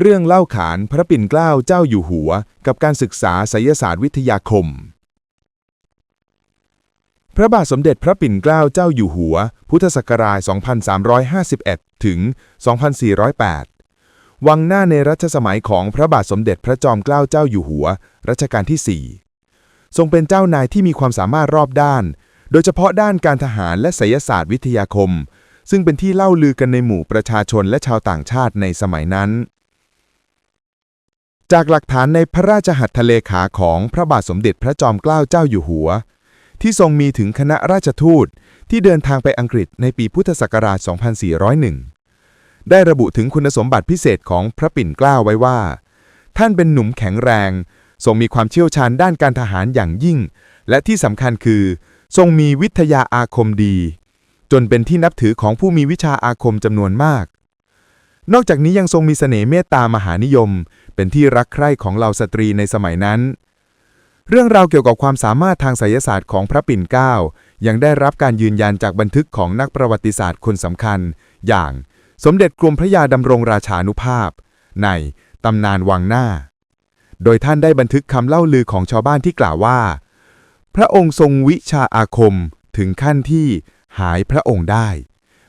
เรื่องเล่าขานพระปิ่นเกล้าเจ้าอยู่หัว กับการศึกษาไสยศาสตร์วิทยาคม พระบาทสมเด็จพระปิ่นเกล้าเจ้าอยู่หัว พุทธศักราช 2351 ถึง 2408 วังหน้าในรัชสมัยของพระบาทสมเด็จพระจอมเกล้าเจ้าอยู่หัว รัชกาลที่ 4 ทรงเป็นเจ้านายที่มีความสามารถรอบด้าน โดยเฉพาะด้านการทหารและไสยศาสตร์วิทยาคม ซึ่งเป็นที่เล่าลือกันในหมู่ประชาชนและชาวต่างชาติในสมัยนั้น จากหลักฐานในพระราชหัตถเลขาของพระบาทสมเด็จพระจอมเกล้าเจ้าอยู่หัว ที่ทรงมีถึงคณะราชทูตที่เดินทางไปอังกฤษในปีพุทธศักราช 2401 ได้ระบุถึงคุณสมบัติพิเศษของพระปิ่นเกล้าไว้ว่า ท่านเป็นหนุ่มแข็งแรง ทรงมีความเชี่ยวชาญด้านการทหารอย่างยิ่ง และที่สำคัญคือ ทรงมีวิทยาอาคมดี จนเป็นที่นับถือของผู้มีวิชาอาคมจำนวนมาก นอกจากนี้ยังทรงมีเสน่ห์เมตตามหานิยม เป็นที่รักใคร่ของเหล่าสตรีในสมัยนั้น เรื่องราวเกี่ยวกับความสามารถทางไสยศาสตร์ของพระปิ่นเกล้ายังได้รับการยืนยันจากบันทึกของนักประวัติศาสตร์คนสำคัญ อย่างสมเด็จกรมพระยาดำรงราชานุภาพ ในตำนานวังหน้า โดยท่านได้บันทึกคำเล่าลือของชาวบ้านที่กล่าวว่า พระองค์ทรงวิชาอาคมถึงขั้นที่หายพระองค์ได้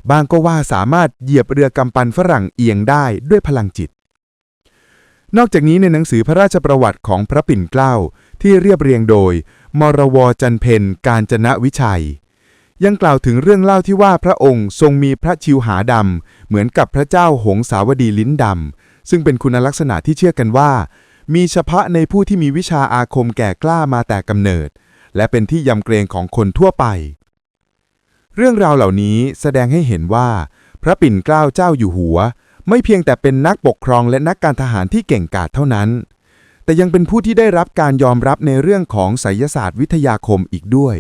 บางก็ว่าสามารถเหยียบเรือกำปันฝรั่งเอียงได้ด้วยพลังจิต นอกจากนี้ในหนังสือพระราชประวัติของพระปิ่นเกล้าที่เรียบเรียงโดย มรวจันเพนการจนะวิชัย ยังกล่าวถึงเรื่องเล่าที่ว่าพระองค์ทรงมีพระชิวหาดำเหมือนกับพระเจ้าหงสาวดีลิ้นดำซึ่งเป็นคุณลักษณะที่เชื่อกันว่า มีเฉพาะในผู้ที่มีวิชาอาคมแก่กล้ามาแต่กำเนิด และเป็นที่ยำเกรงของคนทั่วไป เรื่องราวเหล่านี้แสดงให้เห็นว่า พระปิ่นเกล้าเจ้าอยู่หัว ไม่เพียงแต่เป็นนักปกครองและนักการทหารที่เก่งกาจเท่านั้น แต่ยังเป็นผู้ที่ได้รับการยอมรับในเรื่องของไสยศาสตร์วิทยาคมอีกด้วย